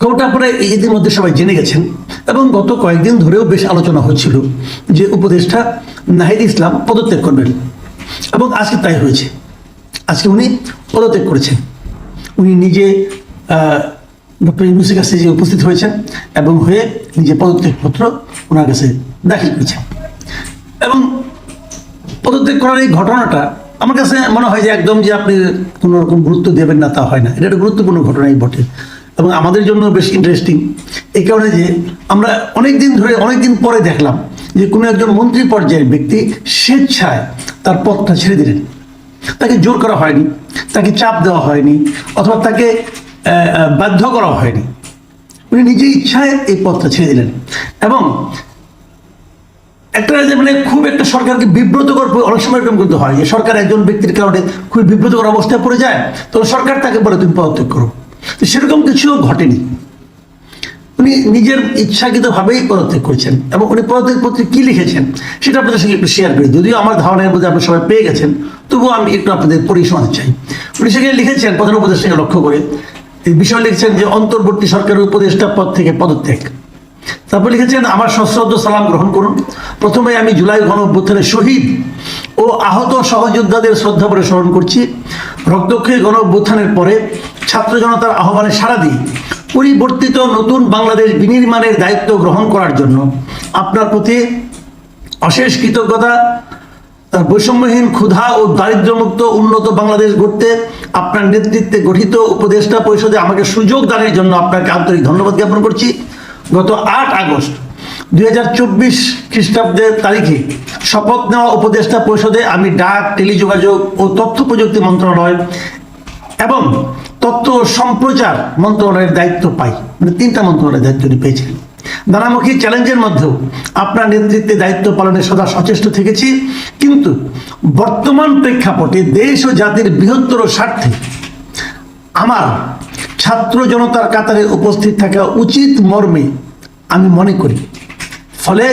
খবরটা আপনারা ইতিমধ্যে সবাই জেনে গেছেন এবং গত কয়েকদিন ধরেও বেশ আলোচনা হচ্ছিল যে উপদেষ্টা নাহিদ ইসলাম পদত্যাগ করবেন এবং আজকে তাই হয়েছে। আজকে উনি পদত্যাগ করেছেন। উনি নিজে ডক্টর ইউনুসের কাছে যে উপস্থিত হয়েছেন এবং হয়ে নিজে পদত্যাগপত্র ওনার কাছে দাখিল করেছেন। এবং পদত্যাগ করার এই ঘটনাটা আমার কাছে মনে হয় যে একদম যে আপনি কোনো রকম গুরুত্ব দেবেন না তা হয় না। এটা একটা গুরুত্বপূর্ণ ঘটনাই বটে। এবং আমাদের জন্য বেশ ইন্টারেস্টিং এই কারণে যে আমরা অনেক দিন ধরে অনেক দিন পরে দেখলাম যে কোনো একজন মন্ত্রী পর্যায়ের ব্যক্তি স্বেচ্ছায় তার পথটা ছেড়ে দিলেন। তাকে জোর করা হয়নি, তাকে চাপ দেওয়া হয়নি, অথবা তাকে বাধ্য করা হয়নি। উনি নিজে ইচ্ছায় এই পথটা ছেড়ে দিলেন। এবং একটা যে মানে খুব একটা সরকারকে বিব্রতকর অনেক সময় এরকম কিন্তু হয় যে সরকার একজন ব্যক্তির কারণে খুবই বিব্রতকর অবস্থায় পড়ে যায়, তো সরকার তাকে বলে, তুমি পদত্যাগ করো। তো সেরকম কিছুও ঘটেনি। উনি নিজের ইচ্ছাকৃতভাবেই পদত্যাগ করেছেন এবং উনি পদত্যাগ পত্রে কি লিখেছেন সেটা আপনাদের সঙ্গে একটু শেয়ার করি। যদিও আমার ধারণার মধ্যে আপনারা সবাই পেয়ে গেছেন, তবুও আমি একটু আপনাদের পড়ে চাই। উনি সেখানে লিখেছেন, প্রধান উপদেষ্টাকে লক্ষ্য করে, এই বিষয় লিখেছেন যে, অন্তর্বর্তী সরকারের উপদেষ্টা পদ থেকে পদত্যাগ। তারপর লিখেছেন, আমার সশ্রদ্ধ সালাম গ্রহণ করুন। প্রথমে আমি জুলাই গণ অভ্যুত্থানের শহীদ ও আহত সহযোদ্ধাদের শ্রদ্ধা করে স্মরণ করছি। রক্তক্ষয়ী গণ অভ্যুত্থানের পরে ছাত্র জনতার আহ্বানে সাড়া দিয়ে পরিবর্তিত নতুন বাংলাদেশ বিনির্মাণের দায়িত্ব গ্রহণ করার জন্য আপনার প্রতি অশেষ কৃতজ্ঞতা, তার বৈষম্যহীন ক্ষুধা ও দারিদ্র্যমুক্ত উন্নত বাংলাদেশ গড়তে আপনার নেতৃত্বে গঠিত উপদেষ্টা পরিষদে আমাকে সুযোগ দানের জন্য আপনাকে আন্তরিক ধন্যবাদ জ্ঞাপন করছি। গত আট আগস্ট দুই হাজার চব্বিশ খ্রিস্টাব্দের তারিখে শপথ নেওয়া উপদেষ্টা পরিষদে আমি ডাক, টেলিযোগাযোগ ও তথ্য প্রযুক্তি মন্ত্রণালয় এবং তথ্য সম্প্রচার মন্ত্রণালয়ের দায়িত্ব পাই। মানে তিনটা মন্ত্রণালয়ের দায়িত্ব উনি পেয়েছিলেন নানামুখী চ্যালেঞ্জের মধ্যেও আপনার নেতৃত্বে দায়িত্ব পালনে সদা সচেষ্ট থেকেছি। কিন্তু বর্তমান প্রেক্ষাপটে দেশ ও জাতির বৃহত্তর স্বার্থে আমার ছাত্র জনতার কাতারে উপস্থিত থাকা উচিত মর্মে আমি মনে করি। ফলে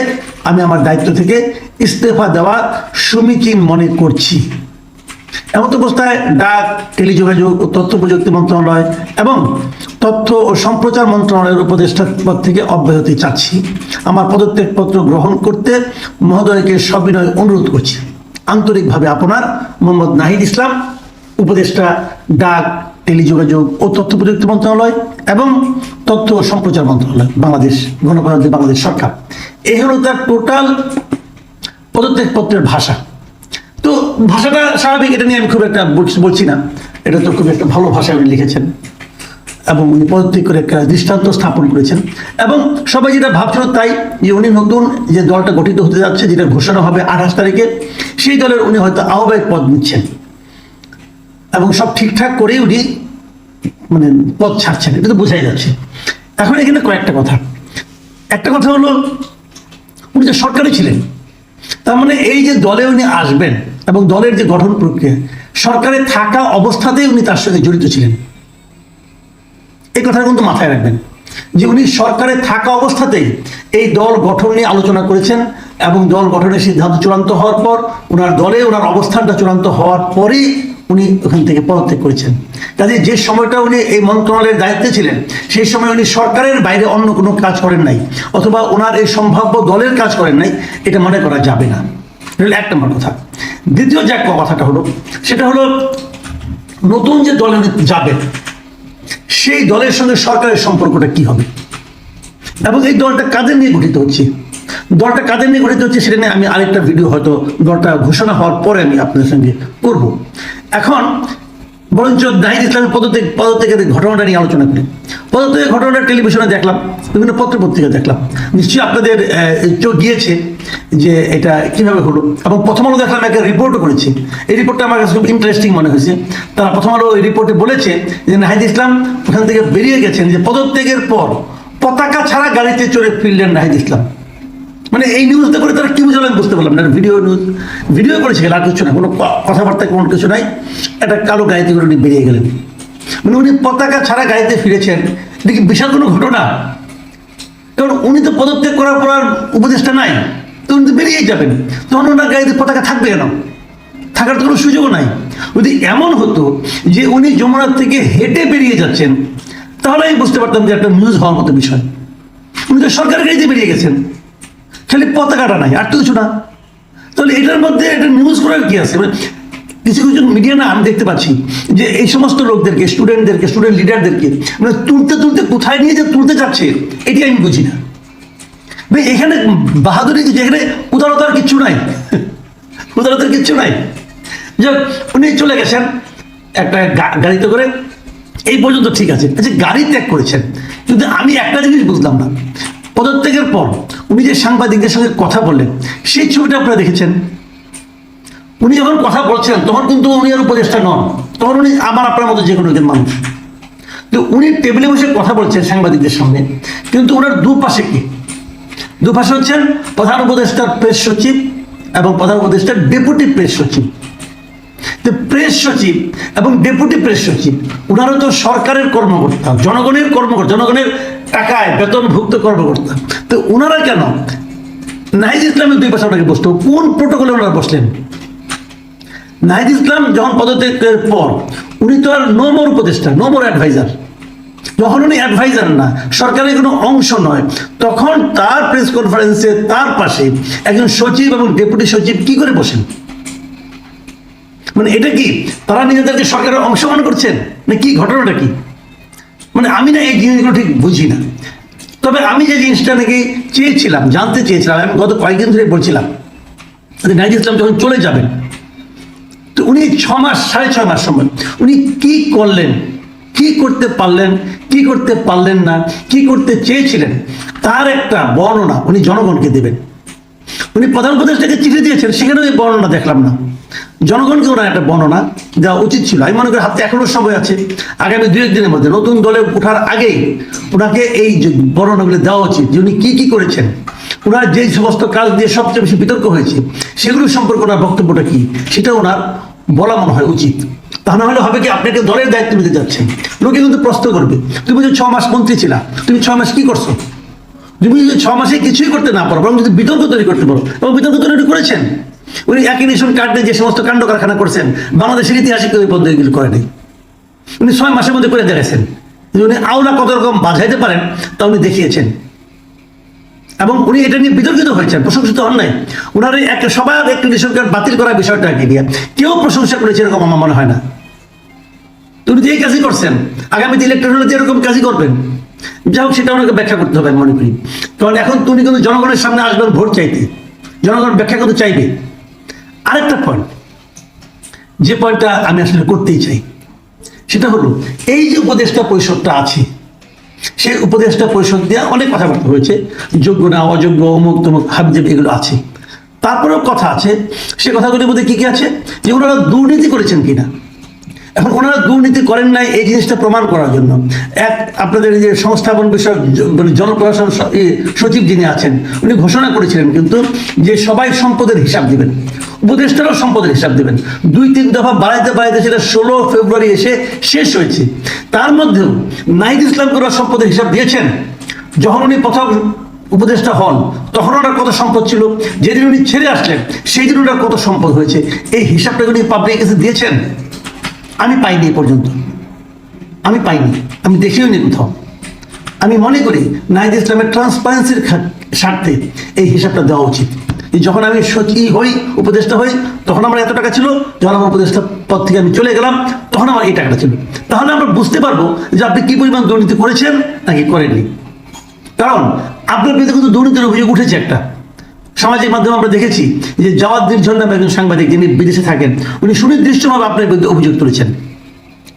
আমি আমার দায়িত্ব থেকে ইস্তফা দেওয়া সমীচীন মনে করছি। এমন অবস্থায় ডাক, টেলিযোগাযোগ ও তথ্য প্রযুক্তি মন্ত্রণালয় এবং তথ্য ও সম্প্রচার মন্ত্রণালয়ের উপদেষ্টা পদ থেকে অব্যাহতি চাচ্ছি। আমার পদত্যাগপত্র গ্রহণ করতে মহোদয়কে সবিনয় অনুরোধ করছি। আন্তরিকভাবে আপনার মোহাম্মদ নাহিদ ইসলাম, উপদেষ্টা ডাক, টেলিযোগাযোগ ও তথ্য প্রযুক্তি মন্ত্রণালয় এবং তথ্য ও সম্প্রচার মন্ত্রণালয়, বাংলাদেশ গণপ্রজাতন্ত্রী বাংলাদেশ সরকার। এই হলো তার টোটাল পদত্যাগপত্রের ভাষা। ভাষাটা স্বাভাবিক, এটা নিয়ে আমি খুব একটা বলছি- না। এটা তো খুব একটা ভালো ভাষায় উনি লিখেছেন। এবং উনি পদত্যাগ করে একটা দৃষ্টান্ত স্থাপন করেছেন। এবং সবাই যেটা ভাবছিল তাই যে উনি নতুন যে দলটা গঠিত হতে যাচ্ছে, যেটা ঘোষণা হবে আঠাশ তারিখে, সেই দলের উনি হয়তো আহ্বায়ক পদ নিচ্ছেন। এবং সব ঠিকঠাক করেই উনি মানে পদ ছাড়ছেন। এটা তো বোঝাই যাচ্ছে। এখন এখানে কয়েকটা কথা। একটা কথা হলো, উনি যে সরকারে ছিলেন, তার মানে এই যে দলে উনি আসবেন এবং দলের যে গঠন প্রক্রিয়া, সরকারে থাকা অবস্থাতেই উনি তার সঙ্গে জড়িত ছিলেন। এই কথা কিন্তু মাথায় রাখবেন যে উনি সরকারে থাকা অবস্থাতেই এই দল গঠন নিয়ে আলোচনা করেছেন এবং দল গঠনের সিদ্ধান্ত চূড়ান্ত হওয়ার পর ওনার দলে ওনার অবস্থানটা চূড়ান্ত হওয়ার পরেই উনি ওখান থেকে পদত্যাগ করেছেন। কাজে যে সময়টা উনি এই মন্ত্রণালয়ের দায়িত্বে ছিলেন, সেই সময় উনি সরকারের বাইরে অন্য কোনো কাজ করেন নাই, অথবা ওনার এই সম্ভাব্য দলের কাজ করেন নাই, এটা মনে করা যাবে না। এক নম্বর কথা। দ্বিতীয় যে একটা কথাটা হলো, সেটা হলো নতুন যে দলে যাবে, সেই দলের সঙ্গে সরকারের সম্পর্কটা কি হবে? এবং এই দলটা কাদের নিয়ে গঠিত হচ্ছে? দলটা কাদের নিয়ে গঠিত হচ্ছে সেটা নিয়ে আমি আরেকটা ভিডিও হয়তো দলটা ঘোষণা হওয়ার পরে আমি আপনাদের সঙ্গে করব। এখন বরঞ্চ নাহিদ ইসলামের পদত্যাগ পদত্যাগের ঘটনাটা নিয়ে আলোচনা করি। পদত্যাগের ঘটনাটা টেলিভিশনে দেখলাম, বিভিন্ন পত্র পত্রিকা দেখলাম। নিশ্চয়ই আপনাদের চোখ গিয়েছে যে এটা কীভাবে হলো? এবং প্রথম আলো দেখলাম একটা রিপোর্টও করেছে। এই রিপোর্টটা আমার কাছে খুব ইন্টারেস্টিং মনে হয়েছে। তারা প্রথম আলো এই রিপোর্টে বলেছে যে নাহিদ ইসলাম ওখান থেকে বেরিয়ে গেছেন যে পদত্যাগের পর পতাকা ছাড়া গাড়িতে চড়ে ফিরলেন নাহিদ ইসলাম। মানে এই নিউজটা করে তারা কি বুঝলাম বুঝতে পারলাম না। ভিডিও নিউজ ভিডিও করেছে আর কিছু না, কোনো কথাবার্তা কোনো কিছু নাই। একটা কালো গাড়িতে করে উনি বেরিয়ে গেলেন। মানে উনি পতাকা ছাড়া গাড়িতে ফিরেছেন, এটা কি বিশাল কোনো ঘটনা? কারণ উনি তো পদত্যাগ করার পর উপদেশটা নাই, তো উনি তো বেরিয়েই যাবেন। তখন ওনার গাড়িতে পতাকা থাকবে কেন? থাকার তো কোনো সুযোগও নাই। যদি এমন হতো যে উনি যমুনার থেকে হেঁটে বেরিয়ে যাচ্ছেন, তাহলে আমি বুঝতে পারতাম যে একটা নিউজ হওয়ার মতো বিষয়। উনি তো সরকারের গাড়িতে বেরিয়ে গেছেন। খালি পতাকাটা নাই, আর তো কিছু না। তাহলে এটার মধ্যে এটা নিউজ করার কি আছে? মানে কিছু কিছু মিডিয়া না আমি দেখতে পাচ্ছি যে এই সমস্ত লোকদেরকে স্টুডেন্টদেরকে স্টুডেন্ট লিডারদেরকে মানে তুলতে তুলতে কোথায় নিয়ে যে তুলতে যাচ্ছে, এটি আমি বুঝি না। ভাই, এখানে বাহাদুরি এখানে উদারতার কিচ্ছু নাই। উদারতার কিচ্ছু নাই। যে উনি চলে গেছেন, একটা গাড়িতে করে। এই পর্যন্ত ঠিক আছে। আচ্ছা গাড়ি ত্যাগ করেছেন। কিন্তু আমি একটা জিনিস বুঝলাম না। পদত্যাগের পর উনি যে সাংবাদিকদের সঙ্গে কথা বললেন, সেই ছবিটা আপনারা দেখেছেন? উনি যখন কথা বলছেন তখন কিন্তু উনি আর উপদেষ্টা নন। তখন উনি আমার আপনার মতো যে কোনো একজন মানুষ। তো উনি টেবিলে বসে কথা বলছেন সাংবাদিকদের সঙ্গে কিন্তু ওনার দুপাশে কি? দুপাশে হচ্ছেন প্রধান উপদেষ্টার প্রেস সচিব এবং প্রধান উপদেষ্টার ডেপুটি প্রেস সচিব। তো প্রেস সচিব এবং ডেপুটি প্রেস সচিব ওনারা তো সরকারের কর্মকর্তা, জনগণের কর্মকর্তা, জনগণের টাকায় বেতনভুক্ত কর্মকর্তা। তো ওনারা কেন? নাহিদ ইসলামের দুই পাশে ওনাকে বসতো কোন প্রোটোকলে ওনারা বসলেন? নাহিদ ইসলাম যখন পদত্যাগের পর, উনি তো আর নোমর উপদেষ্টা নোমর অ্যাডভাইজার যখন উনি অ্যাডভাইজার না, সরকারের কোনো অংশ নয়, তখন তার প্রেস কনফারেন্সে তার পাশে একজন সচিব এবং ডেপুটি সচিব কি করে বসেন? মানে এটা কি, তারা নিজেদেরকে সরকারের অংশ মনে করছেন? না কি, ঘটনাটা কি? মানে আমি না এই জিনিসগুলো ঠিক বুঝি না। তবে আমি যে জিনিসটা নাকি চেয়েছিলাম, জানতে চেয়েছিলাম, আমি গত কয়েকদিন ধরে বলছিলাম নাইজ ইসলাম যখন চলে যাবেন, তো উনি ছ মাস, সাড়ে ছয় মাস সময়, উনি কি করলেন, কি করতে পারলেন, কি করতে পারলেন না, কি করতে চেয়েছিলেন, তার একটা বর্ণনা উনি জনগণকে দেবেন। উনি প্রধান উপদেষ্টাকে চিঠি দিয়েছেন সেখানে ওই বর্ণনা দেখলাম না। জনগণকে ওনার একটা বর্ণনা দেওয়া উচিত ছিল। আমি মনে করি হাতে এখনও সময় আছে। আগামী দু একদিনের মধ্যে নতুন দলে ওঠার আগেই ওনাকে এই বর্ণনাগুলি দেওয়া উচিত যে উনি কি কি করেছেন, ওনার যে সমস্ত কাজ দিয়ে সবচেয়ে বেশি বিতর্ক হয়েছে, সেগুলো সম্পর্কে ওনার বক্তব্যটা কি, সেটা ওনার বলা মনে হয় উচিত। তা না হলে হবে কি আপনাকে দলের দায়িত্ব নিতে যাচ্ছেন। লোকে কিন্তু প্রশ্ন করবে, তুমি যে ছ মাস মন্ত্রী ছিলা, তুমি ছ মাস কি করছ? তুমি যদি ছ মাসে কিছুই করতে না পারো, বরং যদি বিতর্ক তৈরি করতে পারো, এবং বিতর্ক তৈরি করেছেন উনি একই রেশন কার্ড দিয়ে যে সমস্ত কাণ্ড কারখানা করছেন, বাংলাদেশের ইতিহাসে কেউ এই পদ্ধতিগুলো করেনি উনি ছয় মাসের মধ্যে করে দেখেছেন যে উনি আওলা কত রকম বাজাইতে পারেন, তা উনি দেখিয়েছেন। এবং উনি এটা নিয়ে বিতর্কিত হয়েছেন, প্রশংসিত হন নাই। ওনার একটা সবার একটি রেশন কার্ড বাতিল করার বিষয়টাকে নিয়ে কেউ প্রশংসা করেছে এরকম আমার মনে হয় না। উনি যে কাজই করছেন, আগামীতে ইলেকট্রন হলে যে এরকম কাজই করবেন যাই হোক সেটা ওনাকে ব্যাখ্যা করতে হবে মনে করি। কারণ এখন তুমি কিন্তু জনগণের সামনে আসবেন ভোট চাইতে। জনগণ ব্যাখ্যা করতে চাইবে। আরেকটা পয়েন্ট যে পয়েন্টটা আমি আসলে করতেই চাই, সেটা হলো, এই যে উপদেষ্টা পরিষদটা আছে, সেই উপদেষ্টা পরিষদ দিয়ে অনেক কথাবার্তা হয়েছে, যোগ্য না অযোগ্য, অমুক তমুক, হাবজেব এগুলো আছে। তারপরেও কথা আছে, সে কথাগুলির মধ্যে কি কি আছে? যে ওনারা দুর্নীতি করেছেন কিনা? এখন ওনারা দুর্নীতি করেন নাই এই জিনিসটা প্রমাণ করার জন্য। এক, আপনাদের যে সংস্থাপন বিষয়ক মানে জনপ্রশাসন সচিব যিনি আছেন, উনি ঘোষণা করেছিলেন কিন্তু যে সবাই সম্পদের হিসাব দিবেন, উপদেষ্টারাও সম্পদের হিসাব দেবেন। দুই, তিন দফা বাড়াইতে বাড়াইতে সেটা ষোলো ফেব্রুয়ারি এসে শেষ হয়েছে। তার মধ্যেও নাহিদ ইসলাম ওরা সম্পদের হিসাব দিয়েছেন। যখন উনি প্রথম উপদেষ্টা হন, তখন ওনার কত সম্পদ ছিল? যেদিন উনি ছেড়ে আসলেন সেই দিন ওনার কত সম্পদ হয়েছে? এই হিসাবটা উনি পাবলিক দিয়েছেন? আমি পাইনি এ পর্যন্ত। আমি পাইনি। আমি দেখিও নি কোথাও। আমি মনে করি নাহিদ ইসলামের ট্রান্সপারেন্সির স্বার্থে এই হিসাবটা দেওয়া উচিত। যখন আমি সচি হই, উপদেষ্টা হই, তখন আমার এত টাকা ছিল, যখন আমার উপদেষ্টা পদ থেকে আমি চলে গেলাম, তখন আমার এই টাকাটা ছিল। তাহলে আমরা বুঝতে পারব যে আপনি কি পরিমাণ দুর্নীতি করেছেন নাকি করেননি। কারণ আপনার বিরুদ্ধে কিন্তু দুর্নীতির অভিযোগ উঠেছে একটা। সামাজিক মাধ্যমে আমরা দেখেছি যে জওয়াদ নির্ঝর নামে একজন সাংবাদিক যিনি বিদেশে থাকেন, উনি সুনির্দিষ্টভাবে আপনার বিরুদ্ধে অভিযোগ তুলেছেন।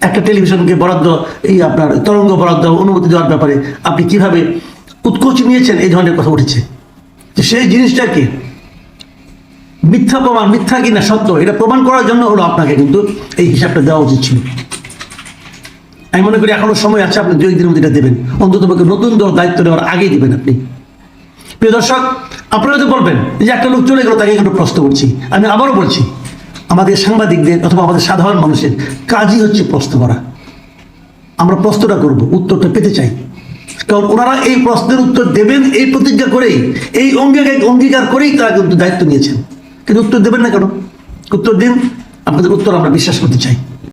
একটা টেলিভিশনকে বরাদ্দ, এই আপনার তরঙ্গ বরাদ্দ, অনুমতি দেওয়ার ব্যাপারে আপনি কীভাবে উৎকোচ নিয়েছেন, এই ধরনের কথা উঠেছে। তো সেই জিনিসটাকে মিথ্যা প্রমাণ, মিথ্যা কিনা সত্য, এটা প্রমাণ করার জন্য হলো আপনাকে কিন্তু এই হিসাবটা দেওয়া উচিত ছিল। আমি মনে করি এখনও সময় আছে, আপনি দুই দিনের মধ্যে এটা দেবেন। অন্তত নতুন দল দায়িত্ব নেওয়ার আগেই দেবেন আপনি। প্রিয় দর্শক আপনারা তো বলবেন যে একটা লোক চলে গেল, তাকে একটু প্রশ্ন করছি। আমি আবারও বলছি, আমাদের সাংবাদিকদের অথবা আমাদের সাধারণ মানুষের কাজই হচ্ছে প্রশ্ন করা। আমরা প্রশ্নটা করব, উত্তরটা পেতে চাই। কারণ ওনারা এই প্রশ্নের উত্তর দেবেন, এই প্রতিজ্ঞা করেই, এই অঙ্গীকার অঙ্গীকার করেই তারা কিন্তু দায়িত্ব নিয়েছেন। কিন্তু উত্তর দেবেন না কেন? উত্তর দিন, আপনাদের উত্তর আমরা বিশ্বাস করতে চাই।